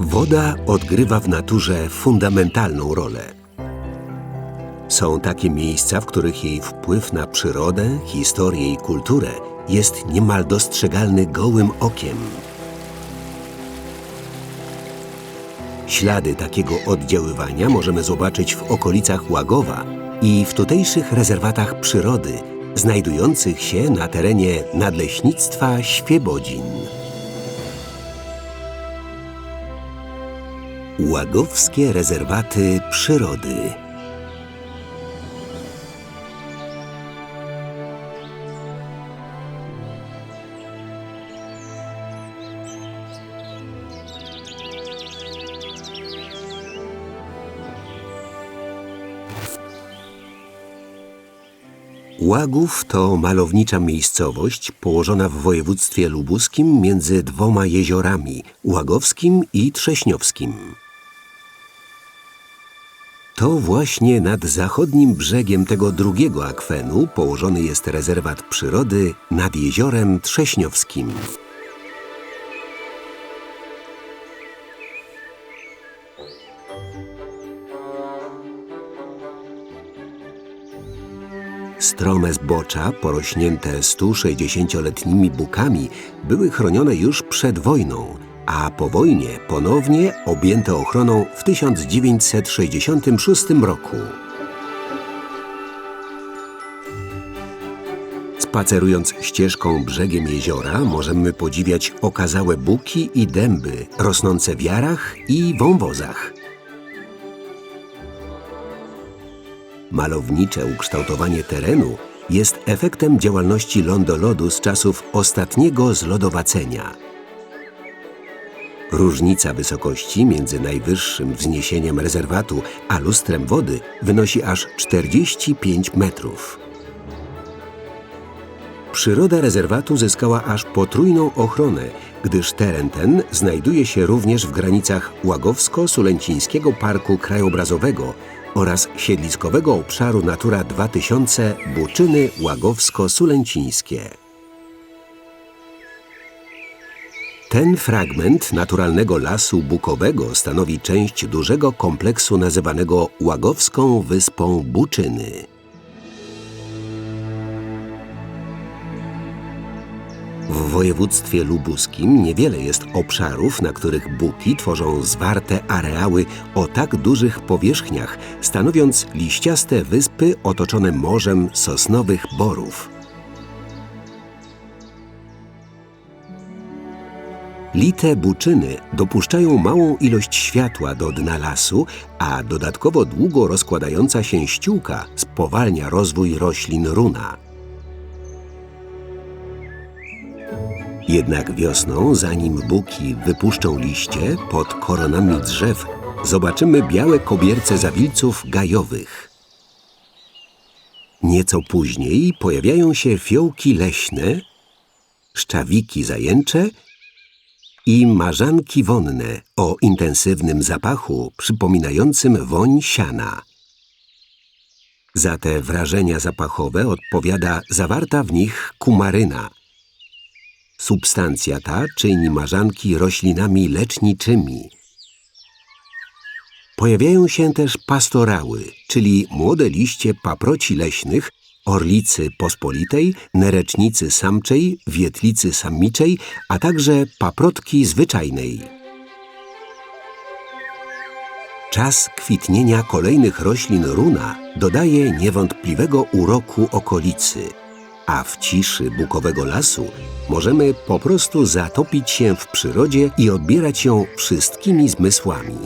Woda odgrywa w naturze fundamentalną rolę. Są takie miejsca, w których jej wpływ na przyrodę, historię i kulturę jest niemal dostrzegalny gołym okiem. Ślady takiego oddziaływania możemy zobaczyć w okolicach Łagowa i w tutejszych rezerwatach przyrody, znajdujących się na terenie Nadleśnictwa Świebodzin. Łagowskie rezerwaty przyrody. Łagów to malownicza miejscowość położona w województwie lubuskim między dwoma jeziorami Łagowskim i Trześniowskim. To właśnie nad zachodnim brzegiem tego drugiego akwenu położony jest rezerwat przyrody nad jeziorem Trześniowskim. Strome zbocza, porośnięte 160-letnimi bukami, były chronione już przed wojną, a po wojnie ponownie objęte ochroną w 1966 roku. Spacerując ścieżką brzegiem jeziora, możemy podziwiać okazałe buki i dęby rosnące w jarach i wąwozach. Malownicze ukształtowanie terenu jest efektem działalności lądolodu z czasów ostatniego zlodowacenia. Różnica wysokości między najwyższym wzniesieniem rezerwatu a lustrem wody wynosi aż 45 metrów. Przyroda rezerwatu zyskała aż potrójną ochronę, gdyż teren ten znajduje się również w granicach Łagowsko-Sulęcińskiego Parku Krajobrazowego oraz siedliskowego obszaru Natura 2000 Buczyny Łagowsko-Sulęcińskie. Ten fragment naturalnego lasu bukowego stanowi część dużego kompleksu nazywanego Łagowską Wyspą Buczyny. W województwie lubuskim niewiele jest obszarów, na których buki tworzą zwarte areały o tak dużych powierzchniach, stanowiąc liściaste wyspy otoczone morzem sosnowych borów. Lite buczyny dopuszczają małą ilość światła do dna lasu, a dodatkowo długo rozkładająca się ściółka spowalnia rozwój roślin runa. Jednak wiosną, zanim buki wypuszczą liście, pod koronami drzew zobaczymy białe kobierce zawilców gajowych. Nieco później pojawiają się fiołki leśne, szczawiki zajęcze i marzanki wonne o intensywnym zapachu przypominającym woń siana. Za te wrażenia zapachowe odpowiada zawarta w nich kumaryna. Substancja ta czyni marzanki roślinami leczniczymi. Pojawiają się też pastorały, czyli młode liście paproci leśnych, orlicy pospolitej, nerecznicy samczej, wietlicy samiczej, a także paprotki zwyczajnej. Czas kwitnienia kolejnych roślin runa dodaje niewątpliwego uroku okolicy, a w ciszy bukowego lasu możemy po prostu zatopić się w przyrodzie i odbierać ją wszystkimi zmysłami.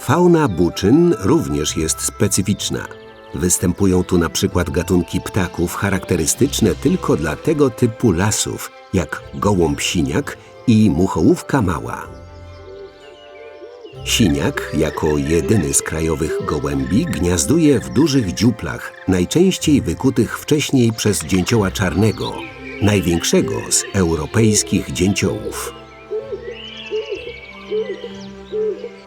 Fauna buczyn również jest specyficzna. Występują tu na przykład gatunki ptaków charakterystyczne tylko dla tego typu lasów, jak gołąb siniak i muchołówka mała. Siniak, jako jedyny z krajowych gołębi, gniazduje w dużych dziuplach, najczęściej wykutych wcześniej przez dzięcioła czarnego, największego z europejskich dzięciołów.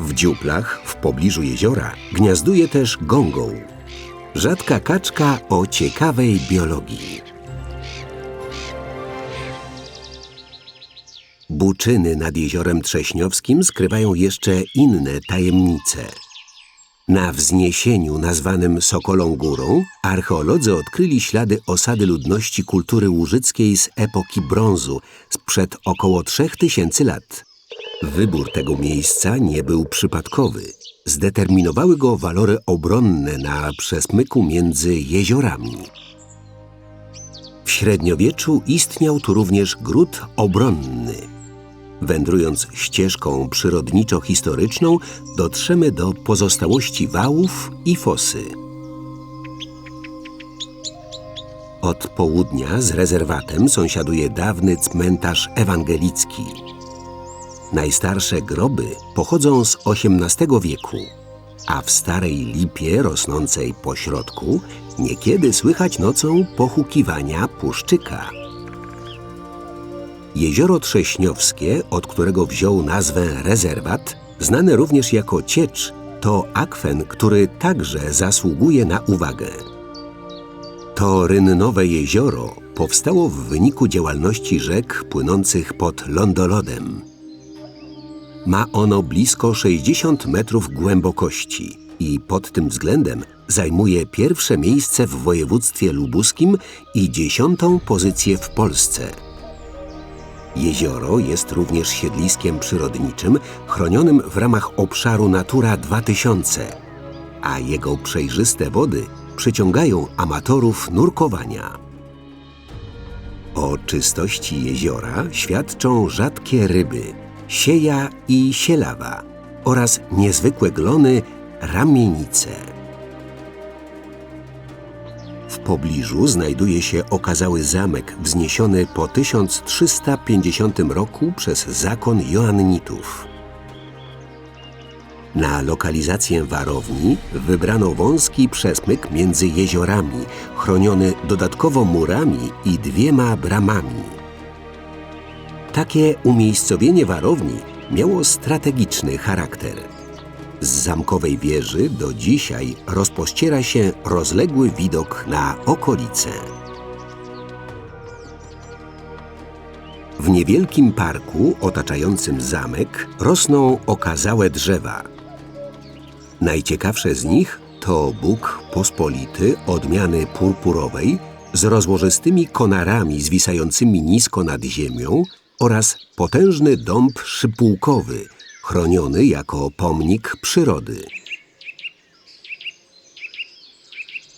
W dziuplach w pobliżu jeziora gniazduje też gągoł, rzadka kaczka o ciekawej biologii. Buczyny nad jeziorem Trześniowskim skrywają jeszcze inne tajemnice. Na wzniesieniu nazwanym Sokolą Górą archeolodzy odkryli ślady osady ludności kultury łużyckiej z epoki brązu sprzed około 3000 lat. Wybór tego miejsca nie był przypadkowy. Zdeterminowały go walory obronne na przesmyku między jeziorami. W średniowieczu istniał tu również gród obronny. Wędrując ścieżką przyrodniczo-historyczną, dotrzemy do pozostałości wałów i fosy. Od południa z rezerwatem sąsiaduje dawny cmentarz ewangelicki. Najstarsze groby pochodzą z XVIII wieku, a w starej lipie rosnącej po środku niekiedy słychać nocą pochukiwania puszczyka. Jezioro Trześniowskie, od którego wziął nazwę rezerwat, znane również jako ciecz, to akwen, który także zasługuje na uwagę. To rynnowe jezioro powstało w wyniku działalności rzek płynących pod lądolodem. Ma ono blisko 60 metrów głębokości i pod tym względem zajmuje pierwsze miejsce w województwie lubuskim i dziesiątą pozycję w Polsce. Jezioro jest również siedliskiem przyrodniczym chronionym w ramach obszaru Natura 2000, a jego przejrzyste wody przyciągają amatorów nurkowania. O czystości jeziora świadczą rzadkie ryby, sieja i sielawa oraz niezwykłe glony ramienice. Pobliżu znajduje się okazały zamek wzniesiony po 1350 roku przez zakon Joannitów. Na lokalizację warowni wybrano wąski przesmyk między jeziorami, chroniony dodatkowo murami i dwiema bramami. Takie umiejscowienie warowni miało strategiczny charakter. Z zamkowej wieży do dzisiaj rozpościera się rozległy widok na okolice. W niewielkim parku otaczającym zamek rosną okazałe drzewa. Najciekawsze z nich to Bóg pospolity odmiany purpurowej z rozłożystymi konarami zwisającymi nisko nad ziemią oraz potężny dąb szypułkowy, chroniony jako pomnik przyrody.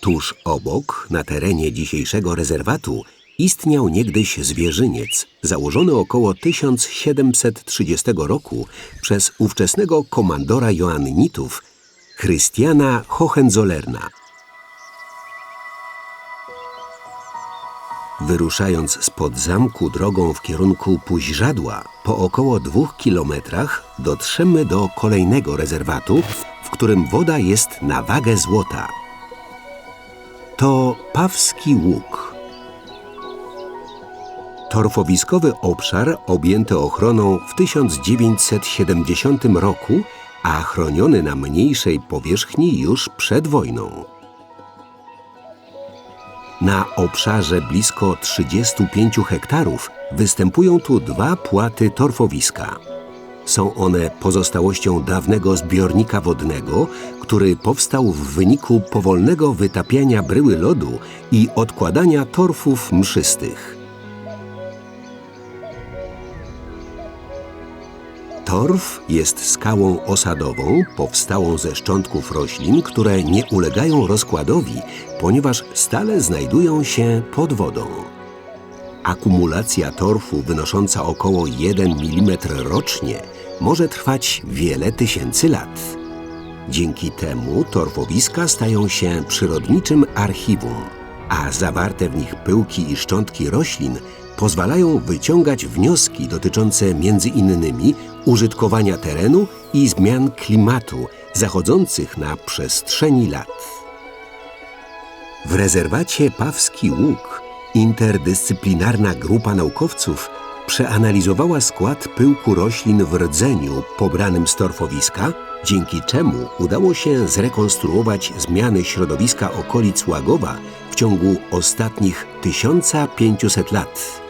Tuż obok, na terenie dzisiejszego rezerwatu, istniał niegdyś zwierzyniec, założony około 1730 roku przez ówczesnego komandora Joannitów, Chrystiana Hohenzollerna. Wyruszając spod zamku drogą w kierunku Puźrzadła, po około dwóch kilometrach dotrzemy do kolejnego rezerwatu, w którym woda jest na wagę złota. To Pawski Łuk. Torfowiskowy obszar objęty ochroną w 1970 roku, a chroniony na mniejszej powierzchni już przed wojną. Na obszarze blisko 35 hektarów występują tu dwa płaty torfowiska. Są one pozostałością dawnego zbiornika wodnego, który powstał w wyniku powolnego wytapiania bryły lodu i odkładania torfów mszystych. Torf jest skałą osadową powstałą ze szczątków roślin, które nie ulegają rozkładowi, ponieważ stale znajdują się pod wodą. Akumulacja torfu wynosząca około 1 mm rocznie może trwać wiele tysięcy lat. Dzięki temu torfowiska stają się przyrodniczym archiwum, a zawarte w nich pyłki i szczątki roślin pozwalają wyciągać wnioski dotyczące między innymi użytkowania terenu i zmian klimatu zachodzących na przestrzeni lat. W rezerwacie Pawski Łuk interdyscyplinarna grupa naukowców przeanalizowała skład pyłku roślin w rdzeniu pobranym z torfowiska, dzięki czemu udało się zrekonstruować zmiany środowiska okolic Łagowa w ciągu ostatnich 1500 lat.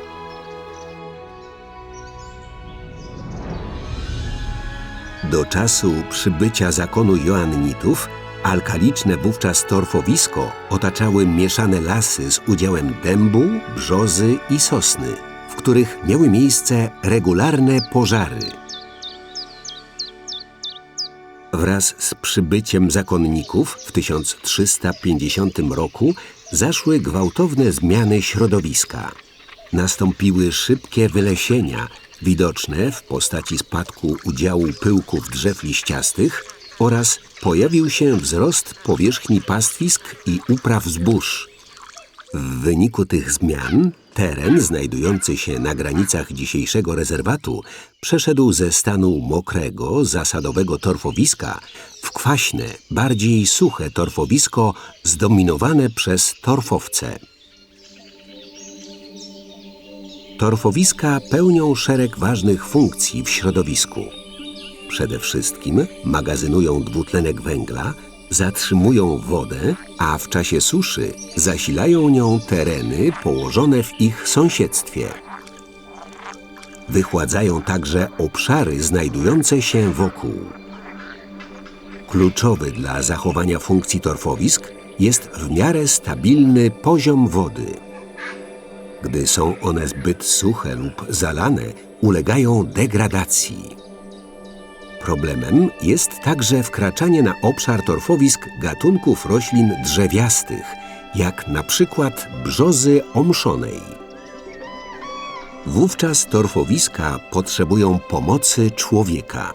Do czasu przybycia zakonu Joannitów alkaliczne wówczas torfowisko otaczały mieszane lasy z udziałem dębu, brzozy i sosny, w których miały miejsce regularne pożary. Wraz z przybyciem zakonników w 1350 roku zaszły gwałtowne zmiany środowiska. Nastąpiły szybkie wylesienia, widoczne w postaci spadku udziału pyłków drzew liściastych oraz pojawił się wzrost powierzchni pastwisk i upraw zbóż. W wyniku tych zmian teren znajdujący się na granicach dzisiejszego rezerwatu przeszedł ze stanu mokrego, zasadowego torfowiska w kwaśne, bardziej suche torfowisko zdominowane przez torfowce. Torfowiska pełnią szereg ważnych funkcji w środowisku. Przede wszystkim magazynują dwutlenek węgla, zatrzymują wodę, a w czasie suszy zasilają nią tereny położone w ich sąsiedztwie. Wychładzają także obszary znajdujące się wokół. Kluczowy dla zachowania funkcji torfowisk jest w miarę stabilny poziom wody. Gdy są one zbyt suche lub zalane, ulegają degradacji. Problemem jest także wkraczanie na obszar torfowisk gatunków roślin drzewiastych, jak na przykład brzozy omszonej. Wówczas torfowiska potrzebują pomocy człowieka.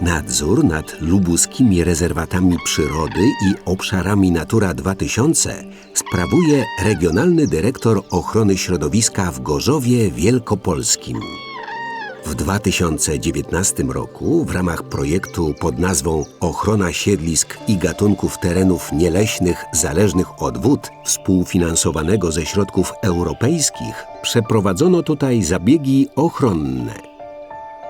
Nadzór nad lubuskimi rezerwatami przyrody i obszarami Natura 2000 sprawuje Regionalny Dyrektor Ochrony Środowiska w Gorzowie Wielkopolskim. W 2019 roku w ramach projektu pod nazwą Ochrona siedlisk i gatunków terenów nieleśnych zależnych od wód, współfinansowanego ze środków europejskich, przeprowadzono tutaj zabiegi ochronne.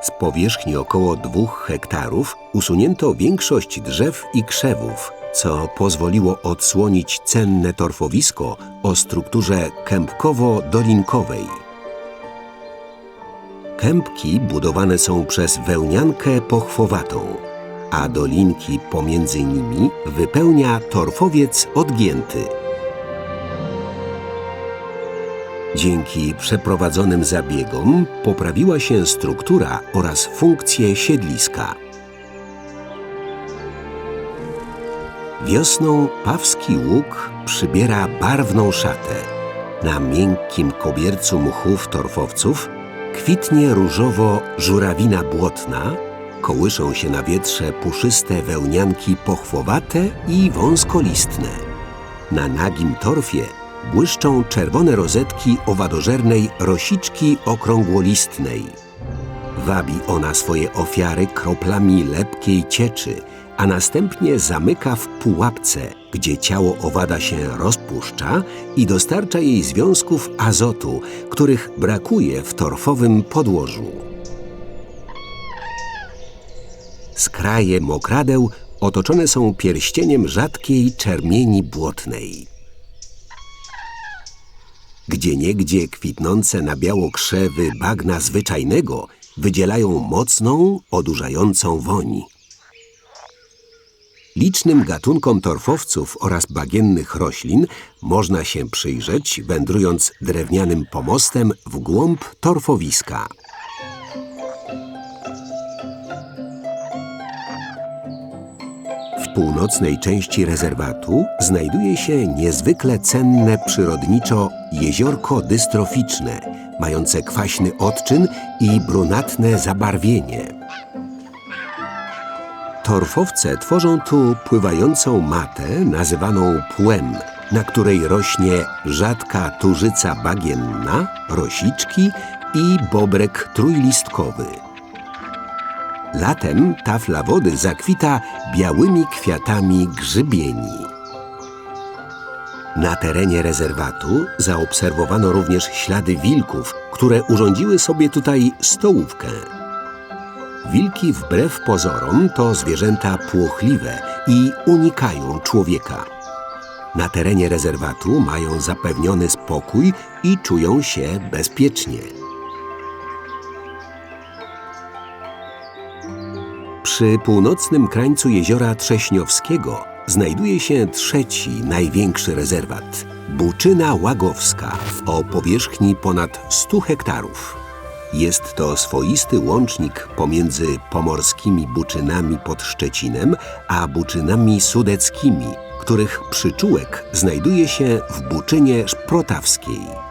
Z powierzchni około dwóch hektarów usunięto większość drzew i krzewów, co pozwoliło odsłonić cenne torfowisko o strukturze kępkowo-dolinkowej. Kępki budowane są przez wełniankę pochwowatą, a dolinki pomiędzy nimi wypełnia torfowiec odgięty. Dzięki przeprowadzonym zabiegom poprawiła się struktura oraz funkcje siedliska. Wiosną Pawski Łuk przybiera barwną szatę. Na miękkim kobiercu mchów torfowców Kwitnie różowo żurawina błotna, kołyszą się na wietrze puszyste wełnianki pochwowate i wąskolistne. Na nagim torfie błyszczą czerwone rozetki owadożernej rosiczki okrągłolistnej. Wabi ona swoje ofiary kroplami lepkiej cieczy, a następnie zamyka w pułapce, gdzie ciało owada się rozpuszcza i dostarcza jej związków azotu, których brakuje w torfowym podłożu. Skraje mokradeł otoczone są pierścieniem rzadkiej czermieni błotnej. Gdzieniegdzie kwitnące na biało krzewy bagna zwyczajnego wydzielają mocną, odurzającą woń. Licznym gatunkom torfowców oraz bagiennych roślin można się przyjrzeć, wędrując drewnianym pomostem w głąb torfowiska. Północnej części rezerwatu znajduje się niezwykle cenne przyrodniczo jeziorko dystroficzne, mające kwaśny odczyn i brunatne zabarwienie. Torfowce tworzą tu pływającą matę nazywaną płem, na której rośnie rzadka turzyca bagienna, rosiczki i bobrek trójlistkowy. Latem tafla wody zakwita białymi kwiatami grzybieni. Na terenie rezerwatu zaobserwowano również ślady wilków, które urządziły sobie tutaj stołówkę. Wilki wbrew pozorom to zwierzęta płochliwe i unikają człowieka. Na terenie rezerwatu mają zapewniony spokój i czują się bezpiecznie. Przy północnym krańcu jeziora Trześniowskiego znajduje się trzeci największy rezerwat Buczyna Łagowska o powierzchni ponad 100 hektarów. Jest to swoisty łącznik pomiędzy pomorskimi Buczynami pod Szczecinem a Buczynami Sudeckimi, których przyczółek znajduje się w Buczynie Szprotawskiej.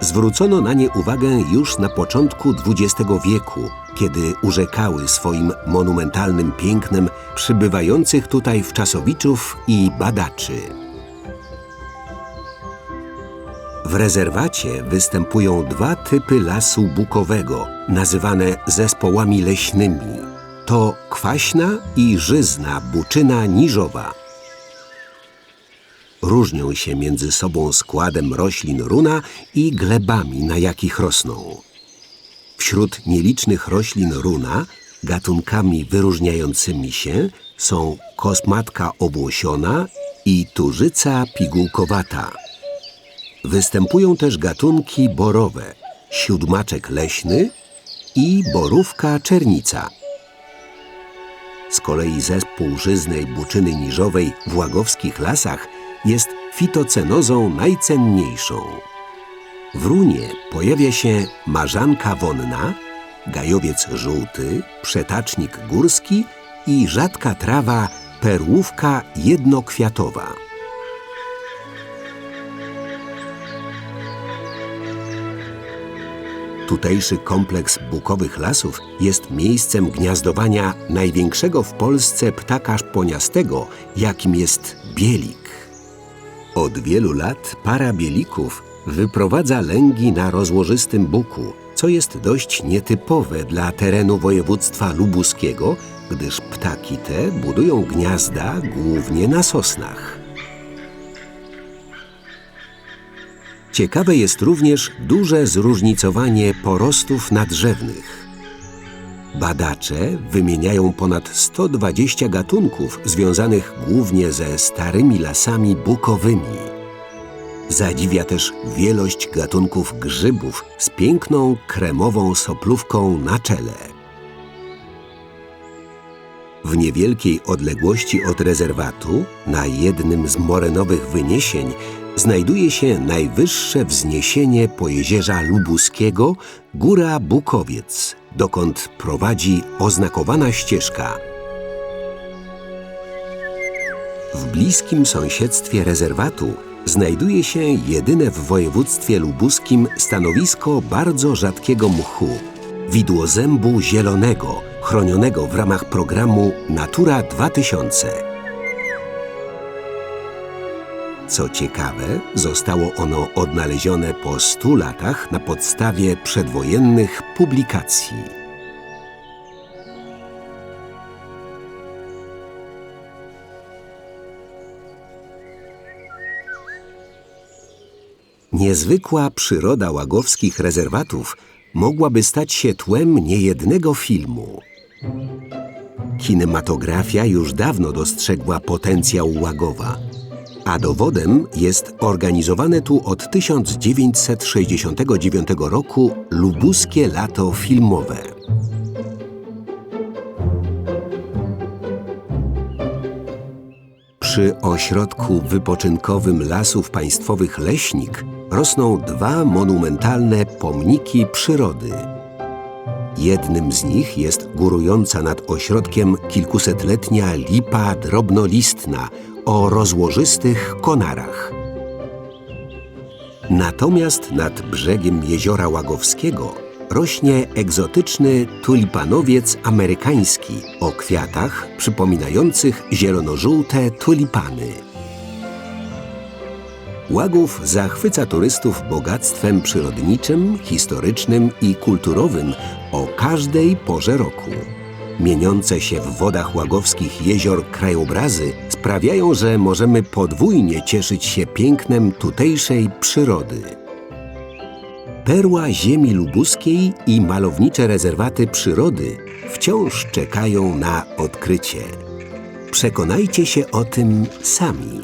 Zwrócono na nie uwagę już na początku XX wieku, kiedy urzekały swoim monumentalnym pięknem przybywających tutaj wczasowiczów i badaczy. W rezerwacie występują dwa typy lasu bukowego, nazywane zespołami leśnymi. To kwaśna i żyzna buczyna niżowa. Różnią się między sobą składem roślin runa i glebami, na jakich rosną. Wśród nielicznych roślin runa gatunkami wyróżniającymi się są kosmatka obłosiona i turzyca pigułkowata. Występują też gatunki borowe, siódmaczek leśny i borówka czernica. Z kolei zespół żyznej buczyny niżowej w łagowskich lasach jest fitocenozą najcenniejszą. W runie pojawia się marzanka wonna, gajowiec żółty, przetacznik górski i rzadka trawa perłówka jednokwiatowa. Tutejszy kompleks bukowych lasów jest miejscem gniazdowania największego w Polsce ptaka szponiastego, jakim jest bielik. Od wielu lat para bielików wyprowadza lęgi na rozłożystym buku, co jest dość nietypowe dla terenu województwa lubuskiego, gdyż ptaki te budują gniazda głównie na sosnach. Ciekawe jest również duże zróżnicowanie porostów nadrzewnych. Badacze wymieniają ponad 120 gatunków związanych głównie ze starymi lasami bukowymi. Zadziwia też wielość gatunków grzybów z piękną kremową soplówką na czele. W niewielkiej odległości od rezerwatu, na jednym z morenowych wyniesień, znajduje się najwyższe wzniesienie Pojezierza Lubuskiego, Góra Bukowiec, dokąd prowadzi oznakowana ścieżka. W bliskim sąsiedztwie rezerwatu znajduje się jedyne w województwie lubuskim stanowisko bardzo rzadkiego mchu widłozębu zielonego, chronionego w ramach programu Natura 2000. Co ciekawe, zostało ono odnalezione po 100 latach na podstawie przedwojennych publikacji. Niezwykła przyroda łagowskich rezerwatów mogłaby stać się tłem niejednego filmu. Kinematografia już dawno dostrzegła potencjał Łagowa – a dowodem jest organizowane tu od 1969 roku lubuskie lato filmowe. Przy ośrodku wypoczynkowym Lasów Państwowych Leśnik rosną dwa monumentalne pomniki przyrody. Jednym z nich jest górująca nad ośrodkiem kilkusetletnia lipa drobnolistna o rozłożystych konarach. Natomiast nad brzegiem jeziora Łagowskiego rośnie egzotyczny tulipanowiec amerykański o kwiatach przypominających zielono-żółte tulipany. Łagów zachwyca turystów bogactwem przyrodniczym, historycznym i kulturowym o każdej porze roku. Mieniące się w wodach łagowskich jezior krajobrazy sprawiają, że możemy podwójnie cieszyć się pięknem tutejszej przyrody. Perła ziemi lubuskiej i malownicze rezerwaty przyrody wciąż czekają na odkrycie. Przekonajcie się o tym sami.